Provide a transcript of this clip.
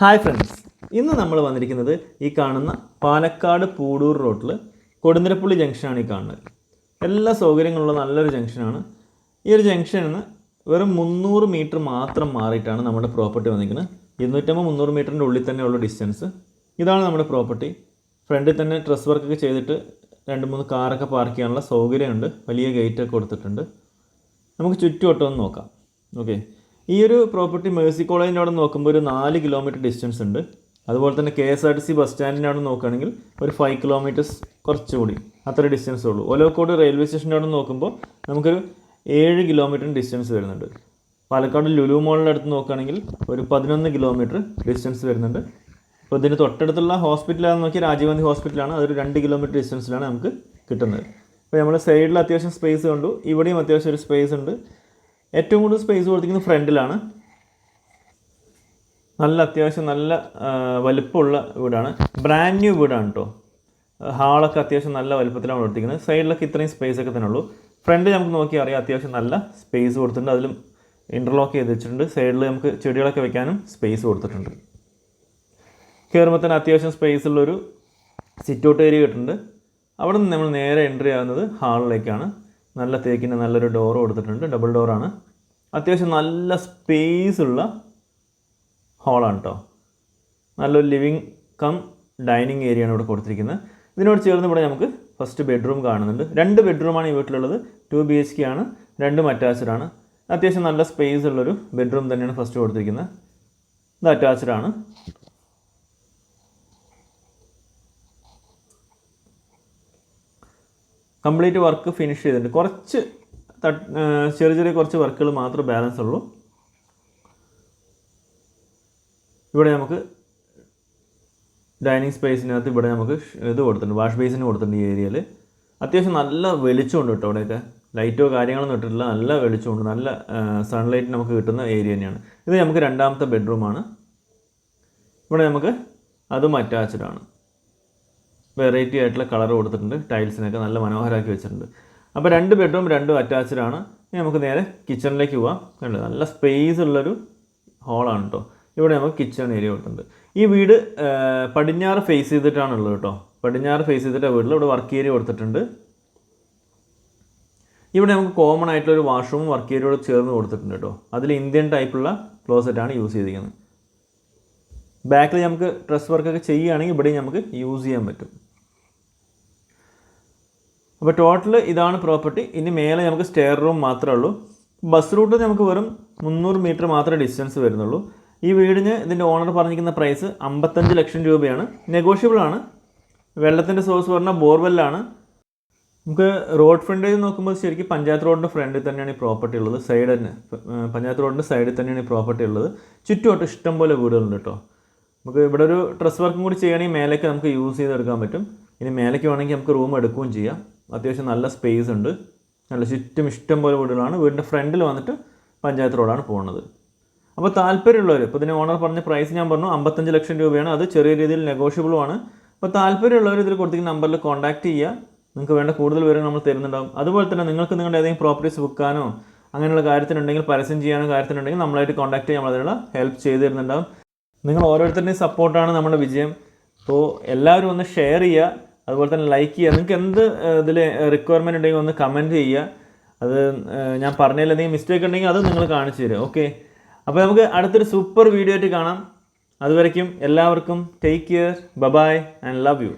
Hi friends ഇന്ന് നമ്മൾ വന്നിരിക്കുന്നത് ഈ കാണുന്ന പാലക്കാട് പൂടൂർ റോട്ടിൽ കൊടുന്നിരപ്പള്ളി ജംഗ്ഷനാണ് ഈ കാണുന്നത്. എല്ലാ സൗകര്യങ്ങളുള്ള നല്ലൊരു ജംഗ്ഷനാണ്. ഈ ഒരു ജംഗ്ഷനിൽ നിന്ന് വെറും മുന്നൂറ് മീറ്റർ മാത്രം മാറിയിട്ടാണ് നമ്മുടെ പ്രോപ്പർട്ടി വന്നിരിക്കുന്നത്. ഇരുന്നൂറ്റമ്പത് മുന്നൂറ് മീറ്ററിന്റെ ഉള്ളിൽ തന്നെ ഉള്ള ഡിസ്റ്റൻസ്. ഇതാണ് നമ്മുടെ പ്രോപ്പർട്ടി. ഫ്രണ്ടിൽ തന്നെ ഡ്രസ് വർക്കൊക്കെ ചെയ്തിട്ട് രണ്ട് മൂന്ന് കാറൊക്കെ പാർക്ക് ചെയ്യാനുള്ള സൗകര്യമുണ്ട്. വലിയ ഗേറ്റൊക്കെ കൊടുത്തിട്ടുണ്ട്. നമുക്ക് ചുറ്റുവട്ടം ഒന്ന് നോക്കാം. ഓക്കെ ഈ ഒരു പ്രോപ്പർട്ടി മേഴ്സി കോളേജിന്റെ അവിടെ നോക്കുമ്പോൾ ഒരു നാല് കിലോമീറ്റർ ഡിസ്റ്റൻസ് ഉണ്ട്. അതുപോലെ തന്നെ K S R T C bus സ്റ്റാൻഡിന്റെ അവിടെ നോക്കുകയാണെങ്കിൽ ഒരു ഫൈവ് കിലോമീറ്റേഴ്സ് കുറച്ചുകൂടി അത്ര ഡിസ്റ്റൻസ് ഉള്ളൂ. ഒലോക്കോട് റെയിൽവേ സ്റ്റേഷന്റെ അവിടെ നോക്കുമ്പോൾ നമുക്കൊരു ഏഴ് കിലോമീറ്റർ ഡിസ്റ്റൻസ് വരുന്നുണ്ട്. പാലക്കാട് ലുലു മോളിന്റെ അടുത്ത് നോക്കുകയാണെങ്കിൽ ഒരു പതിനൊന്ന് കിലോമീറ്റർ ഡിസ്റ്റൻസ് വരുന്നുണ്ട്. അപ്പോൾ ഇതിന് തൊട്ടടുത്തുള്ള ഹോസ്പിറ്റലാണെന്ന് നോക്കിയാൽ രാജീവ് ഗാന്ധി ഹോസ്പിറ്റലാണ് അതൊരു രണ്ട് കിലോമീറ്റർ ഡിസ്റ്റൻസിലാണ് നമുക്ക് കിട്ടുന്നത്. അപ്പോൾ നമ്മൾ സൈഡിൽ അത്യാവശ്യം സ്പേസ് കണ്ടു. ഇവിടെയും അത്യാവശ്യം ഒരു സ്പേസ് ഉണ്ട്. ഏറ്റവും കൂടുതൽ സ്പേസ് കൊടുത്തിരിക്കുന്നത് ഫ്രണ്ടിലാണ്. നല്ല അത്യാവശ്യം നല്ല വലുപ്പമുള്ള വീടാണ്. ബ്രാൻഡ് ന്യൂ വീടാണ് കേട്ടോ ഹാളൊക്കെ അത്യാവശ്യം നല്ല വലുപ്പത്തിലാണ് കൊടുത്തിരിക്കുന്നത്. സൈഡിലൊക്കെ ഇത്രയും സ്പേസ് ഒക്കെ തന്നെ ഉള്ളൂ ഫ്രണ്ട് നമുക്ക് നോക്കിയാൽ അറിയാം അത്യാവശ്യം നല്ല സ്പേസ് കൊടുത്തിട്ടുണ്ട്. അതിലും ഇന്റർലോക്ക് ചെയ്ത് വെച്ചിട്ടുണ്ട്. സൈഡിൽ നമുക്ക് ചെടികളൊക്കെ വെക്കാനും സ്പേസ് കൊടുത്തിട്ടുണ്ട്. കയറുമ്പോൾ തന്നെ അത്യാവശ്യം സ്പേസ് ഉള്ളൊരു സിറ്റ് ഔട്ട് ഏരിയ കിട്ടുന്നുണ്ട് അവിടെ നിന്ന് നമ്മൾ നേരെ എൻട്രി ആകുന്നത് ഹാളിലേക്കാണ്. നല്ല തേക്കിന്റെ നല്ലൊരു ഡോർ കൊടുത്തിട്ടുണ്ട്. ഡബിൾ ഡോറാണ് അത്യാവശ്യം നല്ല സ്പേസ് ഉള്ള ഹോളാണ് കേട്ടോ നല്ലൊരു ലിവിങ് കം ഡൈനിങ് ഏരിയയാണ് ഇവിടെ കൊടുത്തിരിക്കുന്നത്. ഇതിനോട് ചേർന്ന് ഇവിടെ നമുക്ക് ഫസ്റ്റ് ബെഡ്റൂം കാണുന്നുണ്ട്. രണ്ട് ബെഡ്റൂമാണ് ഈ വീട്ടിലുള്ളത്. ടു ബി എച്ച് കെ ആണ്. രണ്ടും അറ്റാച്ച്ഡ് ആണ്. അത്യാവശ്യം നല്ല സ്പേസ് ഉള്ളൊരു ബെഡ്റൂം തന്നെയാണ് ഫസ്റ്റ് കൊടുത്തിരിക്കുന്നത്. ഇത് അറ്റാച്ച്ഡ് ആണ്. കംപ്ലീറ്റ് വർക്ക് ഫിനിഷ് ചെയ്തിട്ടുണ്ട്. കുറച്ച് ചെറിയ ചെറിയ കുറച്ച് വർക്കുകൾ മാത്രം ബാലൻസ് ഉള്ളൂ. ഇവിടെ നമുക്ക് ഡൈനിങ് സ്പേസിനകത്ത് ഇവിടെ നമുക്ക് ഇത് കൊടുത്തിട്ടുണ്ട് വാഷ് ബേസിന് കൊടുത്തിട്ടുണ്ട് ഈ ഏരിയയിൽ. അത്യാവശ്യം നല്ല വെളിച്ചമുണ്ട് കേട്ടോ അവിടെയൊക്കെ. ലൈറ്റോ കാര്യങ്ങളൊന്നും ഇട്ടിട്ടില്ല. നല്ല വെളിച്ചമുണ്ട്. നല്ല സൺലൈറ്റ് നമുക്ക് കിട്ടുന്ന ഏരിയ തന്നെയാണ്. ഇത് നമുക്ക് രണ്ടാമത്തെ ബെഡ്റൂമാണ് ഇവിടെ നമുക്ക് അതും അറ്റാച്ച്ഡ് ആണ്. വെറൈറ്റി ആയിട്ടുള്ള കളർ കൊടുത്തിട്ടുണ്ട്. ടൈൽസിനൊക്കെ നല്ല മനോഹരമാക്കി വെച്ചിട്ടുണ്ട്. അപ്പോൾ രണ്ട് ബെഡ്റൂം രണ്ടും അറ്റാച്ച്ഡ് ആണ്. ഇനി നമുക്ക് നേരെ കിച്ചണിലേക്ക് പോവാം. കണ്ടോ? നല്ല സ്പേസ് ഉള്ളൊരു ഹോളാണ് കേട്ടോ ഇവിടെ നമുക്ക് കിച്ചൺ ഏരിയ കൊടുത്തിട്ടുണ്ട്. ഈ വീട് പടിഞ്ഞാറ് ഫേസ് ചെയ്തിട്ടാണുള്ളത് കേട്ടോ പടിഞ്ഞാറ് ഫേസ് ചെയ്തിട്ട് വീട്ടിൽ ഇവിടെ വർക്ക് ഏരിയ കൊടുത്തിട്ടുണ്ട്. ഇവിടെ നമുക്ക് കോമൺ ആയിട്ടുള്ള ഒരു വാഷ്റൂമും വർക്ക് ഏരിയയോട് ചേർന്ന് കൊടുത്തിട്ടുണ്ട് കേട്ടോ അതിൽ ഇന്ത്യൻ ടൈപ്പുള്ള ക്ലോസറ്റാണ് യൂസ് ചെയ്തിരിക്കുന്നത്. ബാക്കിൽ നമുക്ക് ഡ്രസ് വർക്കൊക്കെ ചെയ്യുകയാണെങ്കിൽ ഇവിടെയും നമുക്ക് യൂസ് ചെയ്യാൻ പറ്റും. അപ്പോൾ ടോട്ടൽ ഇതാണ് പ്രോപ്പർട്ടി ഇനി മേലെ നമുക്ക് സ്റ്റെയർ റൂം മാത്രമേ ഉള്ളൂ. ബസ് റൂട്ട് നമുക്ക് വെറും മുന്നൂറ് മീറ്റർ മാത്രമേ ഡിസ്റ്റൻസ് വരുന്നുള്ളൂ. ഈ വീടിന് ഇതിന്റെ ഓണർ പറഞ്ഞിരിക്കുന്ന പ്രൈസ് അമ്പത്തഞ്ച് ലക്ഷം രൂപയാണ്. നെഗോഷ്യബിൾ ആണ്. വെള്ളത്തിന്റെ സോഴ്സ് പറഞ്ഞാൽ ബോർവെല്ലാണ് നമുക്ക് റോഡ് ഫ്രണ്ടേജ് നോക്കുമ്പോൾ ശരിക്കും പഞ്ചായത്ത് റോഡിന്റെ ഫ്രണ്ടിൽ തന്നെയാണ് ഈ പ്രോപ്പർട്ടി ഉള്ളത്. സൈഡ് തന്നെ. പഞ്ചായത്ത് റോഡിന്റെ സൈഡിൽ തന്നെയാണ് ഈ പ്രോപ്പർട്ടി ഉള്ളത്. ചുറ്റുമായിട്ട് ഇഷ്ടംപോലെ വീടുകളുണ്ട് കേട്ടോ. നമുക്ക് ഇവിടെ ഒരു ഡ്രസ് വർക്കും കൂടി ചെയ്യുകയാണെങ്കിൽ മേലേക്ക് നമുക്ക് യൂസ് ചെയ്തെടുക്കാൻ പറ്റും. ഇനി മേലേക്ക് വേണമെങ്കിൽ നമുക്ക് റൂം എടുക്കുകയും ചെയ്യാം. അത്യാവശ്യം നല്ല സ്പേസ് ഉണ്ട്. നല്ല ചുറ്റും ഇഷ്ടം പോലെ വീടുകളാണ്. വീടിന്റെ ഫ്രണ്ടിൽ വന്നിട്ട് പഞ്ചായത്ത് റോഡാണ് പോകുന്നത്. അപ്പോൾ താല്പര്യമുള്ളവർ ഇപ്പോൾ ഇതിന് ഓണർ പറഞ്ഞ പ്രൈസ് ഞാൻ പറഞ്ഞു അമ്പത്തഞ്ച് ലക്ഷം രൂപയാണ്. അത് ചെറിയ രീതിയിൽ നെഗോഷ്യബിളുമാണ് അപ്പോൾ താല്പര്യമുള്ളവർ ഇതിൽ കൊടുത്തിരിക്കുന്ന നമ്പറിൽ കോൺടാക്ട് ചെയ്യുക. നിങ്ങൾക്ക് വേണ്ട കൂടുതൽ വിവരങ്ങൾ നമ്മൾ തരുന്നുണ്ടാവും. അതുപോലെ തന്നെ നിങ്ങൾക്ക് നിങ്ങളുടെ ഏതെങ്കിലും പ്രോപ്പർട്ടീസ് വിൽക്കാനോ അങ്ങനെയുള്ള കാര്യത്തിനുണ്ടെങ്കിൽ പരസ്യം ചെയ്യാനോ കാര്യത്തിനുണ്ടെങ്കിൽ നമ്മളായിട്ട് കോൺടാക്ട് ചെയ്യാൻ അതിനുള്ള ഹെൽപ്പ് ചെയ്ത് തരുന്നുണ്ടാവും. നിങ്ങൾ ഓരോരുത്തരുടെയും സപ്പോർട്ടാണ് നമ്മുടെ വിജയം. അപ്പോൾ എല്ലാവരും ഒന്ന് ഷെയർ ചെയ്യുക. അതുപോലെ തന്നെ ലൈക്ക് ചെയ്യുക. നിങ്ങൾക്ക് എന്ത് ഇതിൽ റിക്വയർമെന്റ് ഉണ്ടെങ്കിൽ ഒന്ന് കമന്റ് ചെയ്യുക. അത് ഞാൻ പറഞ്ഞതിൽ എന്തെങ്കിലും മിസ്റ്റേക്ക് ഉണ്ടെങ്കിൽ അത് നിങ്ങൾ കാണിച്ചു തരും. ഓക്കെ അപ്പോൾ നമുക്ക് അടുത്തൊരു സൂപ്പർ വീഡിയോ ആയിട്ട് കാണാം. അതുവരയ്ക്കും എല്ലാവർക്കും take care bye bye and love you